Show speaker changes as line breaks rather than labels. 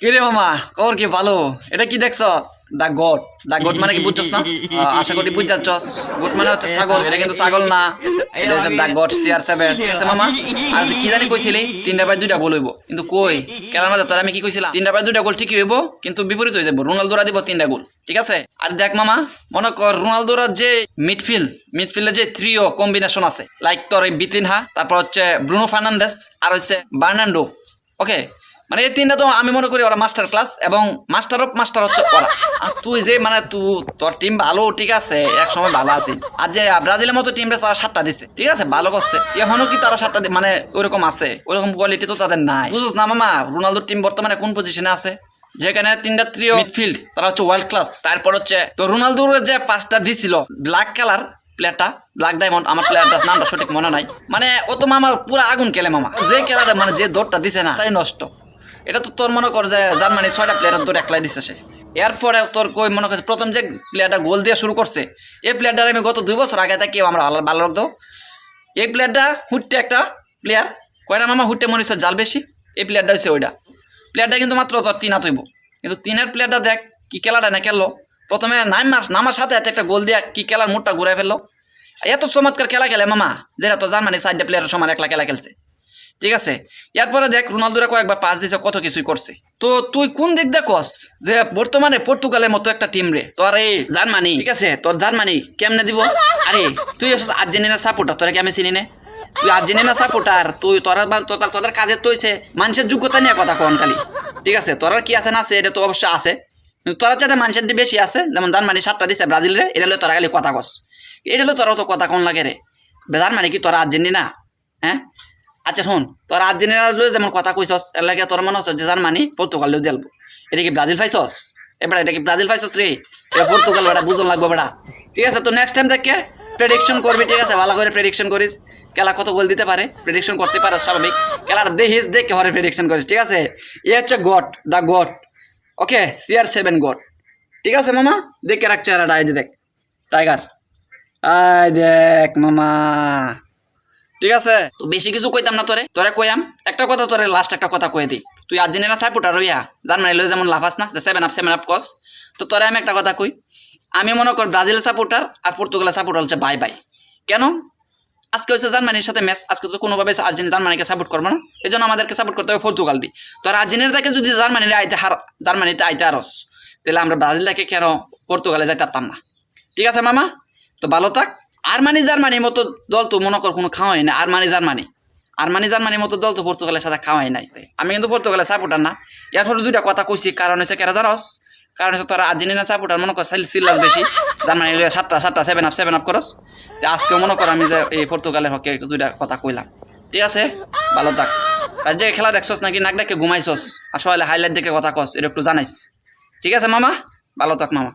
কিরে মামা? খবর কি ভালো? এটা কি দেখছস? দা গট। দা গট মানে কি বুঝছস না? আশা করি বুঝছস গট মানে হচ্ছে ছাগল। এটা কিন্তু ছাগল না। এটা হচ্ছে দা গট সিআর সেভেন। মামা? আর কি জানি কইছিলি? তিনটা বাই দুইটা গোল হইব। কিন্তু কই? খেলার মাঝে তোর আমি কি কইছিলাম? তিনটা বাই দুইটা গোল ঠিকই হইব, কিন্তু বিপরীত হয়ে যাব রোনালদোরা দিব তিনটা গোল। ঠিক আছে? আর দেখ মামা, মনে কর রোনালদোর যে মিডফিল্ড, মিডফিল্ডে যে থ্রিও কম্বিনেশন আছে। লাইক তোর এই বিতিনহা, তারপর হচ্ছে ব্রুনো ফার্নান্ডেস আর হচ্ছে বার্নান্ডো ওকে মানে এই তিনটা তো আমি মনে করি ওরা মাস্টার ক্লাস এবং মাস্টার অফ মাস্টার হচ্ছে ওরা। তুই যে মানে তুই তোর টিম ভালো, ঠিক আছে এক সময় ভালো আছে। আর যে ব্রাজিলের মতো টিমটা তারা সাতটা দিছে, ঠিক আছে, ভালো করছে। এখনও কি তারা সাতটা মানে ওইরকম আছে, ওইরকম কোয়ালিটি তো তাদের নাই। বুঝছ না মামা, রোনালদোর টিম বর্তমানে কোন পজিশনে আছে? যেখানে তিনটা ত্রিও মিডফিল্ড তারা হচ্ছে ওয়ার্ল্ড ক্লাস তারপর হচ্ছে, তো রোনালদোর যে পাঁচটা দিছিল ব্ল্যাক কালার প্লেয়ারটা ব্ল্যাক ডায়মন্ড আমার প্লেয়ারটার নামটা সঠিক মনে নাই। মানে ও তো মামা পুরো আগুন খেলে মামা। যে খেলাটা মানে যে দৌড়টা দিছে না, তাই নষ্ট। এটা তো তোর মনে কর যে জার্মানি ছয়টা প্লেয়ার তোর একলাই দিছে সে। এরপরে তোর কই মনে করছে প্রথম যে প্লেয়ারটা গোল দিয়ে শুরু করছে, এই প্লেয়ারটা আমি গত দুই বছর আগে থেকে আমরা ভালো রাখতো এই প্লেয়ারটা হুটতে একটা প্লেয়ার কয়টা মামা হুটতে মনে হচ্ছে জাল বেশি। এই প্লেয়ারটা হচ্ছে ওইটা। প্লেয়ারটা কিন্তু মাত্র তোর তিন হাত হইব। কিন্তু তিনের প্লেয়ারটা দেখ, কি খেলাটা না খেললো। প্রথমে নামার নামার সাথে সাথে একটা গোল দিয়া কি খেলার মুডটা ঘুরাই ফেলল। এত চমৎকার খেলা খেলে মামা, যেটা তো জার্মানি সাইডে প্লেয়ারের সমান একলা খেলা খেলছে। ঠিক আছে? এরপরে দেখ, রোনালদোরা কয়েকবার পাস দিছে কত কিছুই করছে। তো তুই কোন দিক দেখস যে বর্তমানে পর্তুগালের মতো একটা টিম রে? তোর এই জার্মানি, ঠিক আছে? তোর জার্মানি কেমনে দিব? আরে, তুই হচ্ছিস আর্জেন্টিনার সাপোর্টার তোরা কি আমি চিনি না? তুই আর্জেন্টিনা সাপোর্টার তুই তোরা তোদের তোদের কাজের তো হইছে মানুষের যোগ্যতা নিয়ে কথা কন খালি। ঠিক আছে? তোরা কি আছে না আছে, এটা তো অবশ্যই আছে। তোরা চাইতে মানুষের বেশি আছে, যেমন জার্মানি সাতটা দিছে ব্রাজিল রে এটা হলো তোরা খালি কথা কস। এটা হলো তোরা তো কথা কন লাগে রে। জার্মানি কি তোরা আর্জেন্টিনা? হ্যাঁ? আচ্ছা শোন, তোর আর্জেন্টিনা লই যেমন কথা কইছস এর লাগে তোর মনে হচ্ছে জার্মানি পর্তুগাল লই দেলবো এটা কি ব্রাজিল পাইছস? এবার এটা কি ব্রাজিল পাইছস রে এটা পর্তুগাল বেটা বুঝন লাগবে বেটা ঠিক আছে, তো নেক্সট টাইম দেখে প্রেডিকশন করবি ঠিক আছে, ভালো করে প্রেডিকশন করিস খেলা কত গোল দিতে পারে প্রেডিকশন করতে পারে, স্বাভাবিক। খেলার দেখিস দেখে হরে প্রেডিকশন করিস ঠিক আছে? এ হচ্ছে GOAT the GOAT. Okay CR seven GOAT. ঠিক আছে, মামা? দেখে রাখ চেহারাটা এই যে দেখ। টাইগার আয় দেখ, মামা। ঠিক আছে? তো বেশি কিছু কইতাম না তোরে তোরে কইয়াম, একটা কথা তোরে লাস্ট একটা কথা কয়ে দিই। তুই আর্জেন্টিনা সাপোর্টার হইয়া জার্মানি লই যেমন লাফাস না সেভেন আপ সেভেন আপ কস তো তোরে আমি একটা কথা কই। আমি মনে কর ব্রাজিলের সাপোর্টার আর পর্তুগালের সাপোর্টার হচ্ছে বাই বাই কেন? আজকে হচ্ছে জার্মানির সাথে ম্যাচ আজকে তো কোনোভাবে আর্জেন্টিনা জার্মানিকে সাপোর্ট করব না। এই জন্য আমাদেরকে সাপোর্ট করতে হবে পর্তুগাল দি তোর আর্জেন্টিনাটাকে যদি জার্মানির আইতে হার, জার্মানিতে আইতে আরস, তাহলে আমরা ব্রাজিল ব্রাজিলটাকে কেন পর্তুগালে যাইতে পারতাম না। ঠিক আছে মামা? তো ভালো থাক। আরমানি জার্মানির মতো দল তো মনে কর কোনো খাওয়াই না আরমানি জার্মানি। আরমানি জার্মানির মতো দল তো পর্তুগালের সাথে খাওয়াই নাই। আমি কিন্তু পর্তুগালের সাপোর্টার না। এরপরে দুইটা কথা কইছি, কারণ হচ্ছে কেরা জানস? কারণ হচ্ছে তোরা আর্জেন্টিনা সাপোর্টার মনে কর সিল্লাস বেশি। জার্মানি সাতটা সাতটা সেভেন আপ সেভেন আপ করস। আজকে মনে কর আমি যে এই পর্তুগালের হকে দুইটা কথা কইলাম। ঠিক আছে? ভালো থাক। যে খেলা দেখছস নাকি, নাক ডাকে ঘুমাইছস। আসলে হাইলাইট দেখে কথা কস, এটা একটু জানাইস। ঠিক আছে মামা? ভালো থাক মামা।